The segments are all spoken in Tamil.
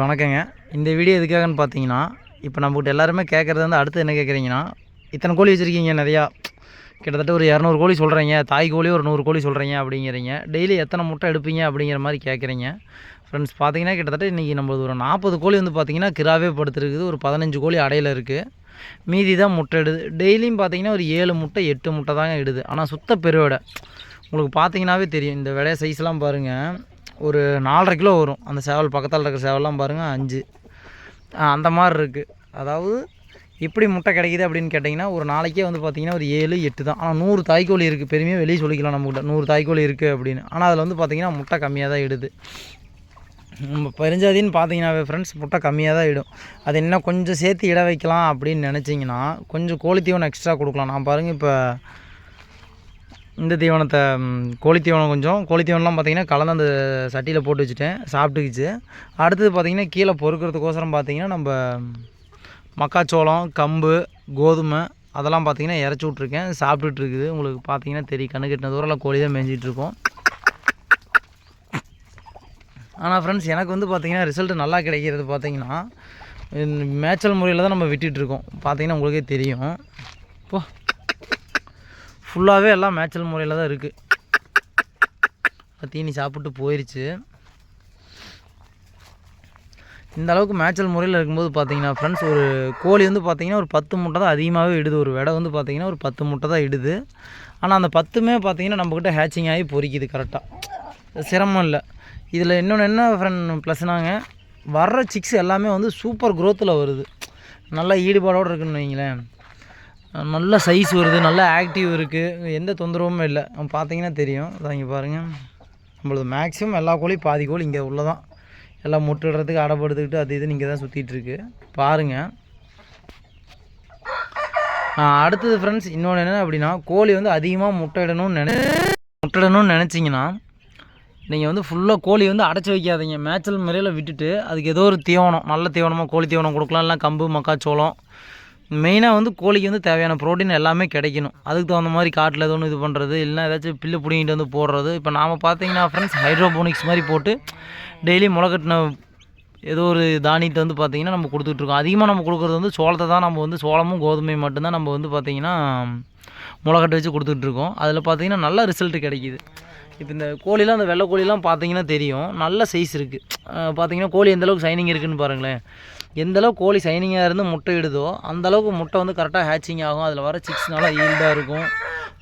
வணக்கங்க. இந்த வீடியோ எதுக்காகன்னு பார்த்தீங்கன்னா இப்போ நம்மகிட்ட எல்லாருமே கேட்குறது வந்து அடுத்து என்ன கேட்குறீங்கன்னா இத்தனை கோழி வச்சுருக்கீங்க நிறையா. கிட்டத்தட்ட ஒரு இரநூறு கோழி சொல்கிறீங்க தாய் கோழி ஒரு நூறு கோழி சொல்கிறீங்க அப்படிங்கிறீங்க. டெய்லி எத்தனை முட்டை எடுப்பீங்க அப்படிங்கிற மாதிரி கேட்குறீங்க ஃப்ரெண்ட்ஸ் பார்த்தீங்கன்னா கிட்டத்தட்ட இன்றைக்கி நம்மளது ஒரு நாற்பது கோழி வந்து பார்த்திங்கன்னா கிராவே படுத்துருக்குது. ஒரு பதினஞ்சு கோழி அடையில் இருக்குது மீதி தான் முட்டை இடுது டெய்லியும் பார்த்தீங்கன்னா ஒரு ஏழு முட்டை எட்டு முட்டை தாங்க இடுது. ஆனால் சுத்த பெருவடை. உங்களுக்கு பார்த்தீங்கன்னாவே தெரியும். இந்த விடைய சைஸ்லாம் பாருங்கள் ஒரு நாலரை கிலோ வரும். அந்த சேவல் பக்கத்தில் இருக்கிற சேவல்லாம் பாருங்கள் அஞ்சு. அந்த மாதிரி இருக்குது அதாவது எப்படி முட்டை கிடைக்குது அப்படின்னு கேட்டிங்கன்னா ஒரு நாளைக்கே வந்து பார்த்திங்கன்னா ஒரு ஏழு எட்டு தான். ஆனால் நூறு தாய்க்கோழி இருக்குது பெருமையாக வெளியே சொல்லிக்கலாம் நம்மக்கிட்ட நூறு தாய்க்கோழி இருக்குது அப்படின்னு. ஆனால் அதில் வந்து பார்த்திங்கன்னா முட்டை கம்மியாக தான் இடுது. நம்ம பெருஞ்சாதின்னு பார்த்தீங்கன்னாவே ஃப்ரெண்ட்ஸ் முட்டை கம்மியாக தான் இடும். அது இன்னும் கொஞ்சம் சேர்த்து இட வைக்கலாம் அப்படின்னு நினச்சிங்கன்னா கொஞ்சம் கோழித்தீவனம் எக்ஸ்ட்ரா கொடுக்கலாம். நான் பாருங்கள் இப்போ இந்த தீவனத்தை கோழி தீவனம் கொஞ்சம். கோழி தீவனம்லாம் பார்த்தீங்கன்னா கலந்து அந்த சட்டியில் போட்டு வச்சுட்டேன். சாப்பிட்டுக்குச்சு. அடுத்தது பார்த்தீங்கன்னா கீழே பொறுக்கிறதுக்கோசரம் பார்த்தீங்கன்னா நம்ம மக்காச்சோளம் கம்பு கோதுமை அதெல்லாம் பார்த்தீங்கன்னா இறச்சி விட்ருக்கேன் சாப்பிட்டுட்டு இருக்குது. உங்களுக்கு பார்த்தீங்கன்னா தெரியும். கண்ணு கட்டின தூரம் கோழி தான் மேய்ஞ்சிட்டு ஆனால் ஃப்ரெண்ட்ஸ் எனக்கு வந்து பார்த்திங்கன்னா ரிசல்ட் நல்லா கிடைக்கிறது பார்த்தீங்கன்னா மேய்ச்சல் முறையில் தான் நம்ம விட்டுட்டு பார்த்திங்கன்னா பார்த்தீங்கன்னா உங்களுக்கே தெரியும். இப்போ ஃபுல்லாகவே எல்லாம் மேய்ச்சல் முறையில் தான் இருக்குது தீனி சாப்பிட்டு போயிடுச்சு இந்த அளவுக்கு மேய்ச்சல் முறையில் இருக்கும்போது பார்த்தீங்கன்னா ஃப்ரெண்ட்ஸ் ஒரு கோழி வந்து பார்த்தீங்கன்னா ஒரு பத்து முட்டை தான் அதிகமாகவே இடுது. ஒரு விடை வந்து பார்த்தீங்கன்னா ஒரு பத்து முட்டை தான் இடுது. ஆனால் அந்த பத்துமே பார்த்தீங்கன்னா நம்மக்கிட்ட ஹேச்சிங் ஆகி பொறிக்குது கரெக்டாக சிரமம் இல்லை. இதில் இன்னொன்று என்ன ஃப்ரெண்ட் ப்ளஸ்னாங்க வர்ற சிக்ஸ் எல்லாமே வந்து சூப்பர் க்ரோத்தில் வருது. நல்லா ஈடுபாடோடு இருக்குன்னு வைங்களேன். நல்ல சைஸ் வருது நல்ல ஆக்டிவ் இருக்குது எந்த தொந்தரவுமே இல்லை. பார்த்தீங்கன்னா தெரியும். அதான் இங்கே பாருங்கள் நம்மளது மேக்ஸிமம் எல்லா கோழியும் பாதி கோழி இங்கே உள்ளே தான் எல்லாம் முட்டுடுறதுக்கு அடைப்படுத்துக்கிட்டு அது இதுன்னு இங்கே தான் சுற்றிட்டுருக்கு பாருங்கள் அடுத்தது ஃப்ரெண்ட்ஸ் இன்னொன்று என்ன அப்படின்னா கோழி வந்து அதிகமாக முட்டையிடணும்னு நினை முட்டையிடணும்னு நினச்சிங்கன்னா நீங்கள் வந்து ஃபுல்லாக கோழி வந்து அடைச்சி வைக்காதீங்க. மேய்ச்சல் முறையில் விட்டுட்டு அதுக்கு ஏதோ ஒரு தீவனம் நல்ல தீவனமாக கோழி தீவனம் கொடுக்கலாம். இல்லை கம்பு மக்காச்சோளம் மெயினாக வந்து கோழிக்கு வந்து தேவையான ப்ரோட்டீன் எல்லாமே கிடைக்கணும். அதுக்கு தகுந்த மாதிரி காட்டில் எதுவும் ஒன்று இது பண்ணுறது இல்லைனா ஏதாச்சும் பில்லு பிடிங்கிட்டு வந்து போடுறது. இப்போ நாம் பார்த்தீங்கன்னா ஃப்ரெண்ட்ஸ் ஹைட்ரோபோனிக்ஸ் மாதிரி போட்டு டெய்லி முளைக்கட்டின ஏதோ ஒரு தானியத்தை வந்து பார்த்திங்கன்னா நம்ம கொடுத்துட்ருக்கோம் அதிகமாக நம்ம கொடுக்குறது வந்து சோளத்தை தான் நம்ம வந்து சோளமும் கோதுமையும் மட்டும்தான் நம்ம வந்து பார்த்திங்கன்னா முளைக்கட்டை வச்சு கொடுத்துட்ருக்கோம் அதில் பார்த்திங்கன்னா நல்ல ரிசல்ட் கிடைக்கிது. இப்போ இந்த கோழிலாம் அந்த வெள்ளை கோழிலாம் பார்த்தீங்கன்னா தெரியும். நல்ல சைஸ் இருக்குது பார்த்தீங்கன்னா கோழி எந்த அளவுக்கு சைனிங் இருக்குதுன்னு பாருங்களேன். எந்தளவுக்கு கோழி சைனிங்காக இருந்து முட்டை இடுதோ அந்தளவுக்கு முட்டை வந்து கரெக்டாக ஹேச்சிங் ஆகும். அதில் வர சிக்ஸ் நல்லா ஈல்டாக இருக்கும்.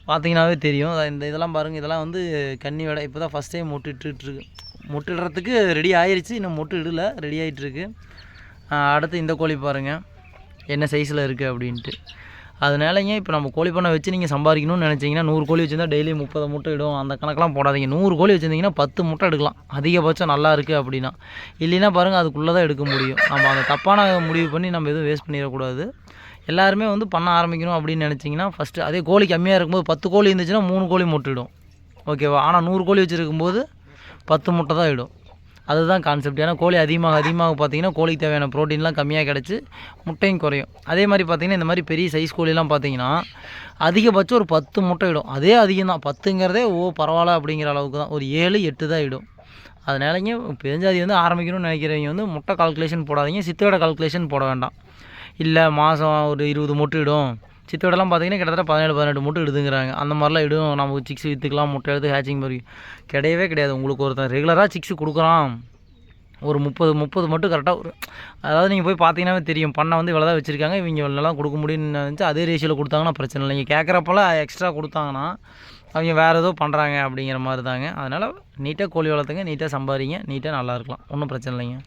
பார்த்தீங்கன்னாவே தெரியும். இந்த இதெல்லாம் பாருங்கள் இதெல்லாம் வந்து கன்னி விட. இப்போ தான் ஃபஸ்ட் டைம் முட்டிட்டுருக்கு முட்டிடுறதுக்கு ரெடி ஆயிடுச்சு இன்னும் முட்டு இடல ரெடி ஆகிட்டுருக்கு அடுத்து இந்த கோழி பாருங்கள் என்ன சைஸில் இருக்குது அப்படின்ட்டு. அதனாலங்க இப்போ நம்ம கோழி பண்ணை வச்சு நீங்கள் சம்பாதிக்கணும்னு நினச்சிங்கன்னா நூறு கோழி வச்சுருந்தா டெய்லி முப்பது முட்டை இடும். அந்த கணக்கெலாம் போடாதீங்க. நூறு கோழி வச்சுருந்தீங்கன்னா பத்து முட்டை எடுக்கலாம். அதிகபட்சம் நல்லா இருக்குது அப்படின்னா. இல்லைன்னா பாருங்கள் அதுக்குள்ளே தான் எடுக்க முடியும். நம்ம அந்த தப்பான முடிவு பண்ணி நம்ம எதுவும் வேஸ்ட் பண்ணிடக்கூடாது. எல்லாருமே வந்து பண்ண ஆரம்பிக்கணும் அப்படின்னு நினச்சிங்கன்னா ஃபஸ்ட்டு அதே கோழி கம்மியாக இருக்கும்போது பத்து கோழி இருந்துச்சுன்னா மூணு கோழி முட்டிடும் ஓகேவா ஆனால் நூறு கோழி வச்சுருக்கும்போது பத்து முட்டை தான் இடும். அதுதான் கான்செப்ட் ஏன்னா கோழி அதிகமாக அதிகமாக பார்த்தீங்கன்னா கோழிக்கு தேவையான ப்ரோட்டீன்லாம் கம்மியாக கிடச்சி முட்டையும் குறையும். அதே மாதிரி பார்த்தீங்கன்னா இந்த மாதிரி பெரிய சைஸ் கோழிலாம் பார்த்தீங்கன்னா அதிகபட்சம் ஒரு பத்து முட்டை இடும். அதே அதிகம் தான் பத்துங்கிறதே ஓ பரவாயில்ல அப்படிங்கிற அளவுக்கு தான். ஒரு ஏழு எட்டு தான் இடும். அதனாலங்க பெருஞ்சாதி வந்து ஆரம்பிக்கணும்னு நினைக்கிறவங்க வந்து முட்டை கால்குலேஷன் போடாதீங்க. சித்தோட கால்குலேஷன் போட வேண்டாம். இல்லை மாதம் ஒரு இருபது முட்டை இடும். சித்தோடலாம் பார்த்தீங்கன்னா கிட்டத்தட்ட பதினேழு பதினெட்டு முட்டை இடுதுங்கிறாங்க. அந்த மாதிரிலாம் இடும். நம்ம சிக்ஸ் விற்றுக்கலாம் முட்டை எடுத்து ஹேச்சிங் மாதிரி. கிடையவே கிடையாது. உங்களுக்கு ஒருத்தன் ரெகுலராக சிக்ஸ் கொடுக்குறான். ஒரு முப்பது முப்பது மட்டும் கரெக்டாக ஒரு அதாவது நீங்கள் போய் பார்த்தீங்கன்னாவே தெரியும். பண்ணை வந்து இவ்வளோ தான் வச்சுருக்காங்க. இவங்க இவ்வளோலாம் கொடுக்க முடியும்னு நினச்சி அதே ரேஷியோவில் கொடுத்தாங்கன்னா பிரச்சனை இல்லை. நீங்கள் கேட்குறப்பெல்லாம் எக்ஸ்ட்ரா கொடுத்தாங்கன்னா அவங்க வேறு ஏதோ பண்ணுறாங்க அப்படிங்கிற மாதிரி தாங்க அதனால் நீட்டாக கோழி வளர்த்துங்க நீட்டாக சம்பாதிங்க நீட்டாக நல்லா இருக்கலாம். ஒன்றும் பிரச்சனை இல்லைங்க.